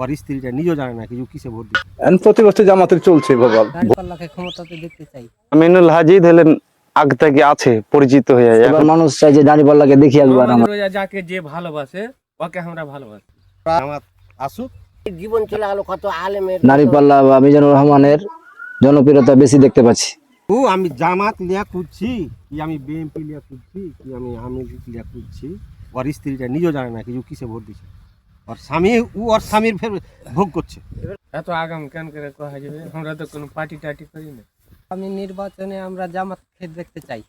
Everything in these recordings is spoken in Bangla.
ওর স্ত্রীটা নিজেও জানে না কিছু কিসে ভোট দিচ্ছে। প্রতি বছর জামাতের চলছে বাবা ক্ষমতাতে দেখতে চাই। আমিনুল হাজিদ হলেন আগ থেকে আছে পরিচিত হয়ে এবার মানুষ চাই যে দাঁড়িপাল্লাকে দেখি একবার আমরা। যাকে যে ভালোবাসে ওকে আমরা ভালোবাসি। জামাত আসুক। জীবন চলে গেল কত আলেমের দাঁড়িপাল্লা বা মিজানুর রহমানের জনপ্রিয়তা বেশি দেখতে পাচ্ছি। ও আমি জামাত লিয়া খুঁজছি কি আমি বিএনপি লিয়া খুঁজছি কি আমি আমি লিয়া খুঁজছি। ওর স্ত্রীটা নিজেও জানে না কিছু কিসে ভোট দিচ্ছে। ওর স্বামী ও ওর স্বামীর ফের ভোগ করছে। এত আগাম কেন করে কয়া যাবে? আমরা তো কোনো পার্টি টার্টি করি না। আমি নির্বাচনে আমরা জামাতকে দেখতে চাই।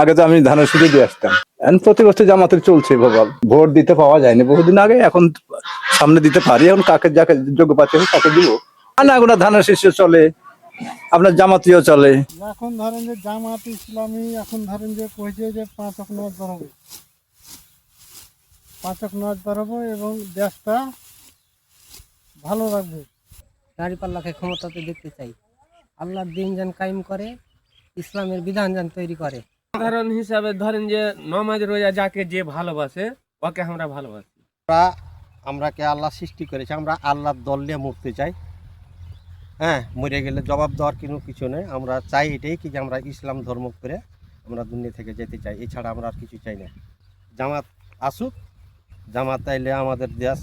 আগে তো আমি ধানের সুযোগ দিয়ে আসতাম। এখন প্রতি বছর জামাতের চলছে বাবা ভোট দিতে পাওয়া যায়নি। বহুদিন আগে এখন সামনে দিতে পারি। এখন কাকে যাকে যোগ্য পাচ্ছে তাকে দিব। আর না কোনো ধানের শীর্ষ চলে। আপনার জামাতীয় চলে। এখন ধরেন যে জামাত ইসলামী এখন ধরেন যে কইছে যে পাঁচ অক নজ ধরবো পাঁচ অক নজ ধরবো এবং দেশটা ভালো রাখবে। দাঁড়িপাল্লাকে ক্ষমতাতে দেখতে চাই। আল্লাহর দিন যেন কায়েম করে ইসলামের বিধান যেন তৈরি করে। সাধারণ হিসাবে ধরেন যে নমাজ রোজা যাকে যে ভালোবাসে ওকে আমরা ভালোবাসি। আমরা আমরাকে আল্লাহ সৃষ্টি করেছে আমরা আল্লাহর দল নিয়ে মরতে চাই। হ্যাঁ মরে গেলে জবাব দেওয়ার কোনো কিছু নেই। আমরা চাই এটাই কি যে আমরা ইসলাম ধর্ম করে আমরা দুনিয়া থেকে যেতে চাই। এছাড়া আমরা আর কিছু চাই না। জামাত আসুক জামাত আইলে আমাদের দেশ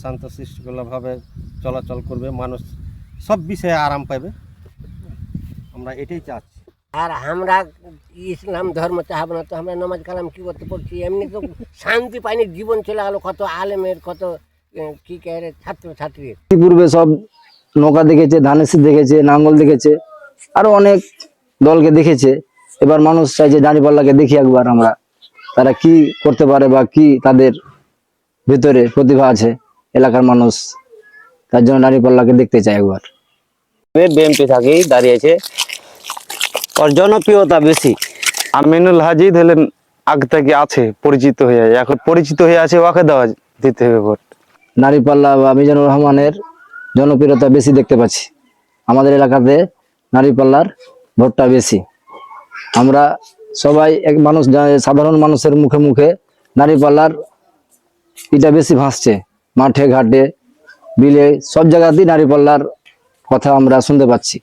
শান্ত সৃষ্টিকূলভাবে চলাচল করবে মানুষ সব বিষয়ে আরাম পাবে। আমরা এটাই চাচ্ছি। আর আমরা ইসলাম ধর্ম চাহাব না তো আমরা নমাজ কালাম কি করতে পড়ছি? এমনি তো শান্তি পাইনি জীবন চলে গেল কত আলেমের কত কি কে ছাত্র ছাত্রীর পূর্বে সব নৌকা দেখেছে ধানের দেখেছে নাঙ্গল দেখেছে আরও অনেক দলকে দেখেছে। এবার মানুষ চাই যে দাঁড়িপাল্লাকে দেখি একবার আমরা। তারা কি করতে পারে বা কি তাদের ভিতরে প্রতিভা আছে এলাকার মানুষ তার জন্য দাঁড়িপাল্লাকে দেখতে চাই একবার। বিএনপি থাকেই দাঁড়িয়েছে ওর জনপ্রিয়তা বেশি। আমিনুল হাজিদ হলেন আগ থেকে আছে পরিচিত হয়ে এখন পরিচিত হয়ে আছে ওকে দেওয়া দিতে হবে ভোট নারীপাল্লা বা মিজানুর রহমানের জনপ্রিয়তা বেশি দেখতে পাচ্ছি। আমাদের এলাকাতে নারীপাল্লার ভোটটা বেশি। আমরা সবাই এক মানুষ সাধারণ মানুষের মুখে মুখে দাঁড়িপাল্লার এটা বেশি ভাসছে। মাঠে, ঘাটে, বিলে, সব জায়গাতেই নারীপাল্লার কথা আমরা শুনতে পাচ্ছি।